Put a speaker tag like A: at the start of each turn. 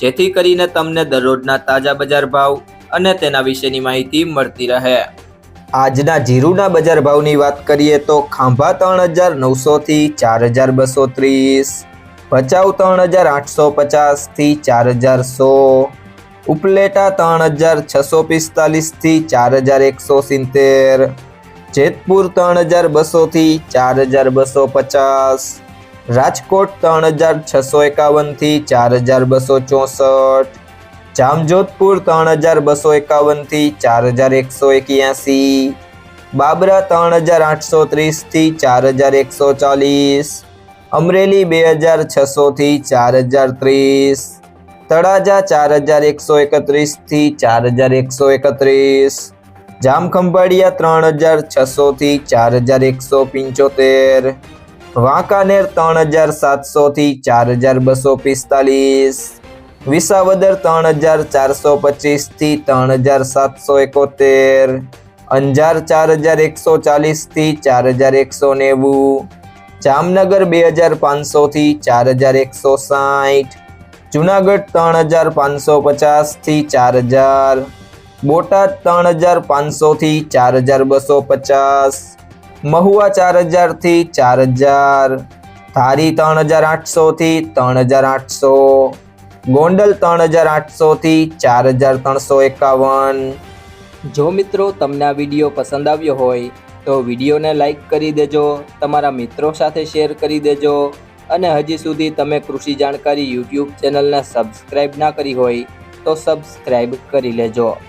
A: જેથી કરીને તમને દરરોજના તાજા બજાર ભાવ અને તેના વિશેની માહિતી મળતી રહે. આજના જીરુના બજાર ભાવની વાત કરીએ તો ખાંભા ત્રણ હજાર નવસોથી ચાર હજાર બસો ત્રીસ, ભચાઉ ત્રણ હજાર આઠસો પચાસથી ચાર હજાર સો, ઉપલેટા ત્રણ હજાર છસો પિસ્તાલીસથી ચાર હજાર એકસો સિત્તેર, જેતપુર ત્રણ હજાર બસોથી ચાર હજાર બસો પચાસ રાજકોટ ત્રણ હજાર છસો એકાવનથી ચાર હજાર બસો ચોસઠ. જામજોધપુર ત્રણ હજાર બસો એકાવનથી ચાર હજાર એકસો એક્યાસી. બાબરા ત્રણ હજાર આઠસો ત્રીસથી ચાર હજાર એકસો ચાલીસ. અમરેલી બે હજાર છસોથી ચાર હજાર ત્રીસ. તળાજા ચાર હજાર એકસો એકત્રીસથી ચાર હજાર એકસો એકત્રીસ. જામખંભાળિયા ત્રણ હજાર છસોથી ચાર હજાર એકસો પંચોતેર. વાંકાનેર ત્રણ હજાર સાતસોથી ચાર હજાર બસો પિસ્તાલીસ. વિસાવદર ત્રણ હજાર ચારસો પચીસથી ત્રણ હજાર સાતસો એકોતેર. અંજાર ચાર હજાર એકસો ચાલીસથી ચાર હજાર એકસો નેવું. જામનગર બે હજાર પાંચસોથી ચાર હજાર એકસો સાઠ. જુનાગઢ ત્રણ હજાર પાંચસો પચાસથી ચાર હજાર. બોટાદ ત્રણ હજાર પાંચસોથી ચાર હજાર બસો પચાસ. મહુવા ચાર હજારથી ચાર હજાર, ધારી ત્રણ હજાર આઠસોથી ત્રણ હજાર આઠસો, ગોંડલ ત્રણ હજાર આઠસોથી ચાર હજાર ત્રણસો એકાવન. જો મિત્રો તમને આ વીડિયો પસંદ આવ્યો હોય, તો વિડીયોને લાઈક કરી દેજો, તમારા મિત્રો સાથે શેર કરી દેજો, અને હજી સુધી તમે કૃષિ જાણકારી યુટ્યુબ ચેનલને સબસ્ક્રાઈબ ના કરી હોય, તો સબસ્ક્રાઈબ કરી લેજો.